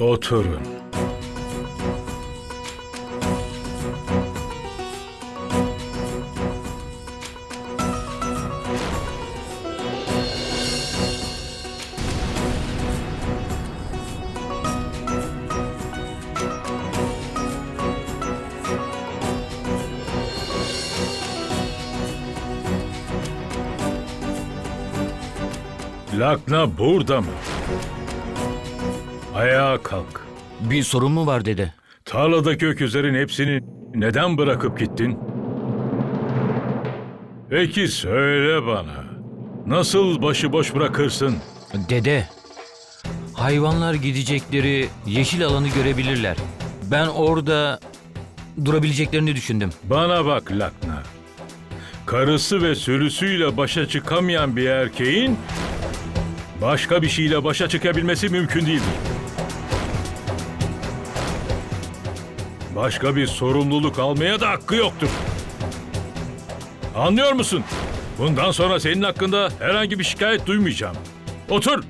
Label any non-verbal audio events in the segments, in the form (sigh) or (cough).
Oturun. Lakna burada mı? Ayağa kalk. Bir sorun mu var dede? Tarladaki öküzlerin hepsini neden bırakıp gittin? Peki söyle bana. Nasıl başıboş bırakırsın? Dede, hayvanlar gidecekleri yeşil alanı görebilirler. Ben orada durabileceklerini düşündüm. Bana bak Lakna. Karısı ve sürüsüyle başa çıkamayan bir erkeğin başka bir şeyle başa çıkabilmesi mümkün değildir. Başka bir sorumluluk almaya da hakkı yoktur. Anlıyor musun? Bundan sonra senin hakkında herhangi bir şikayet duymayacağım. Otur.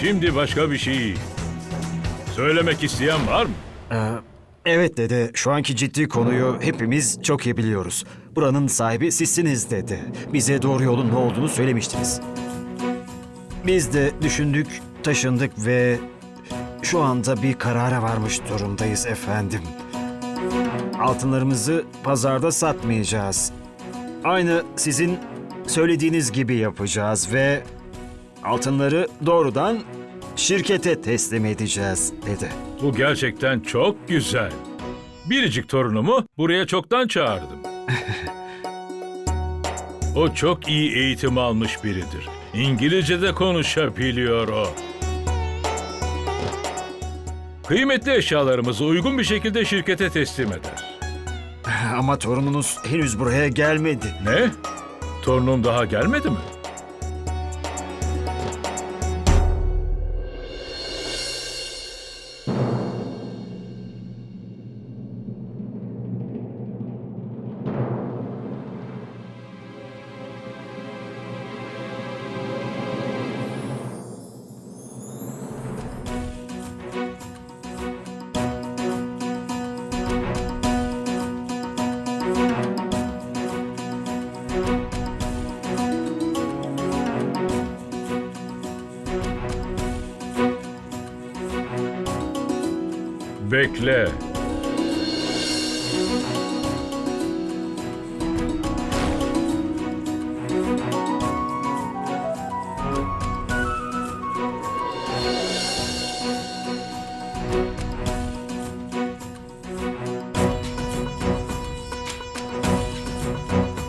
Şimdi başka bir şey söylemek isteyen var mı? Ee, evet dede, şu anki ciddi konuyu hepimiz çok iyi biliyoruz. Buranın sahibi sizsiniz dede. Bize doğru yolun ne olduğunu söylemiştiniz. Biz de düşündük, taşındık ve şu anda bir karara varmış durumdayız efendim. Altınlarımızı pazarda satmayacağız. Aynı sizin söylediğiniz gibi yapacağız ve altınları doğrudan şirkete teslim edeceğiz dedi. Bu gerçekten çok güzel. Biricik torunumu buraya çoktan çağırdım. (laughs) o çok iyi eğitim almış biridir. İngilizce de konuşabiliyor o. Kıymetli eşyalarımızı uygun bir şekilde şirkete teslim eder. Ama torununuz henüz buraya gelmedi. Ne? Torunum daha gelmedi mi? Bekle.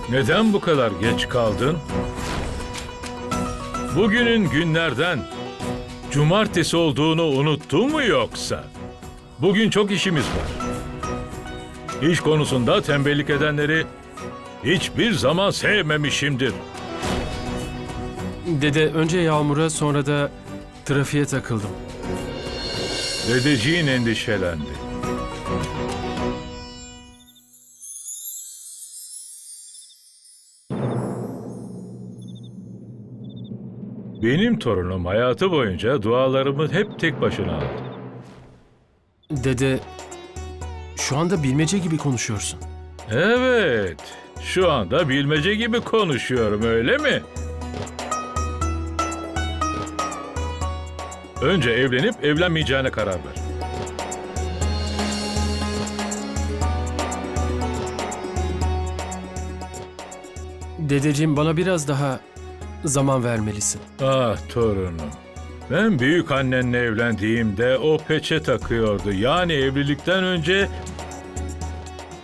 Neden bu kadar geç kaldın? Bugünün günlerden cumartesi olduğunu unuttun mu yoksa? Bugün çok işimiz var. İş konusunda tembellik edenleri hiçbir zaman sevmemişimdir. Dede önce yağmura sonra da trafiğe takıldım. Dedeciğin endişelendi. Benim torunum hayatı boyunca dualarımı hep tek başına aldı. Dede şu anda bilmece gibi konuşuyorsun. Evet, şu anda bilmece gibi konuşuyorum öyle mi? Önce evlenip evlenmeyeceğine karar ver. Dedeciğim bana biraz daha zaman vermelisin. Ah torunum. Ben büyük annenle evlendiğimde o peçe takıyordu. Yani evlilikten önce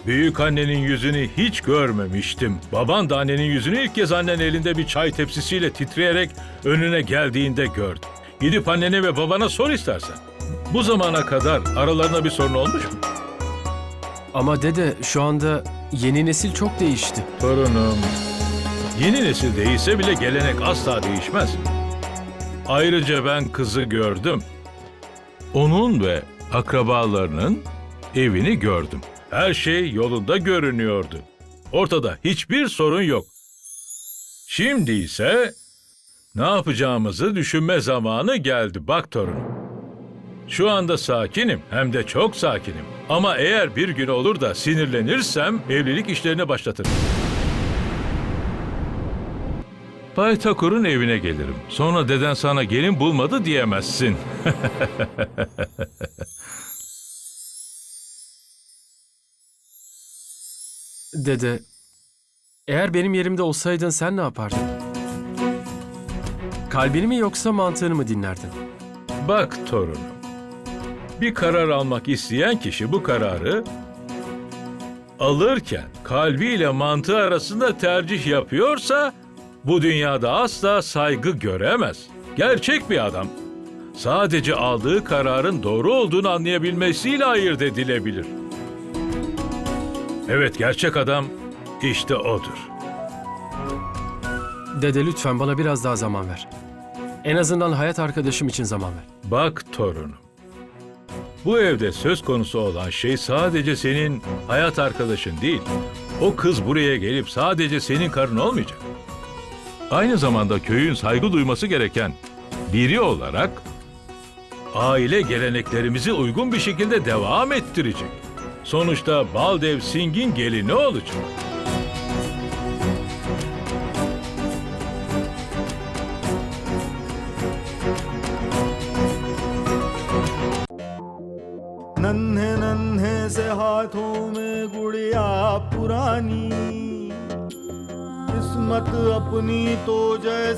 büyük annenin yüzünü hiç görmemiştim. Baban da annenin yüzünü ilk kez annen elinde bir çay tepsisiyle titreyerek önüne geldiğinde gördüm. Gidip annene ve babana sor istersen. Bu zamana kadar aralarında bir sorun olmuş mu? Ama dede şu anda yeni nesil çok değişti. Torunum, yeni nesil değişse bile gelenek asla değişmez. Ayrıca ben kızı gördüm. Onun ve akrabalarının evini gördüm. Her şey yolunda görünüyordu. Ortada hiçbir sorun yok. Şimdi ise ne yapacağımızı düşünme zamanı geldi bak torunum. Şu anda sakinim hem de çok sakinim. Ama eğer bir gün olur da sinirlenirsem evlilik işlerine başlatırım. Bay Takur'un evine gelirim. Sonra deden sana gelin bulmadı diyemezsin. (laughs) Dede, eğer benim yerimde olsaydın sen ne yapardın? Kalbini mi yoksa mantığını mı dinlerdin? Bak torunum. Bir karar almak isteyen kişi bu kararı alırken kalbiyle mantığı arasında tercih yapıyorsa bu dünyada asla saygı göremez. Gerçek bir adam. Sadece aldığı kararın doğru olduğunu anlayabilmesiyle ayırt edilebilir. Evet gerçek adam işte odur. Dede lütfen bana biraz daha zaman ver. En azından hayat arkadaşım için zaman ver. Bak torunum. Bu evde söz konusu olan şey sadece senin hayat arkadaşın değil. O kız buraya gelip sadece senin karın olmayacak. Aynı zamanda köyün saygı duyması gereken biri olarak aile geleneklerimizi uygun bir şekilde devam ettirecek. Sonuçta Baldev Singh'in gelini olacak. नन्हे नन्हे से हाथों में गुड़िया पुरानी किस्मत अपनी तो जैसे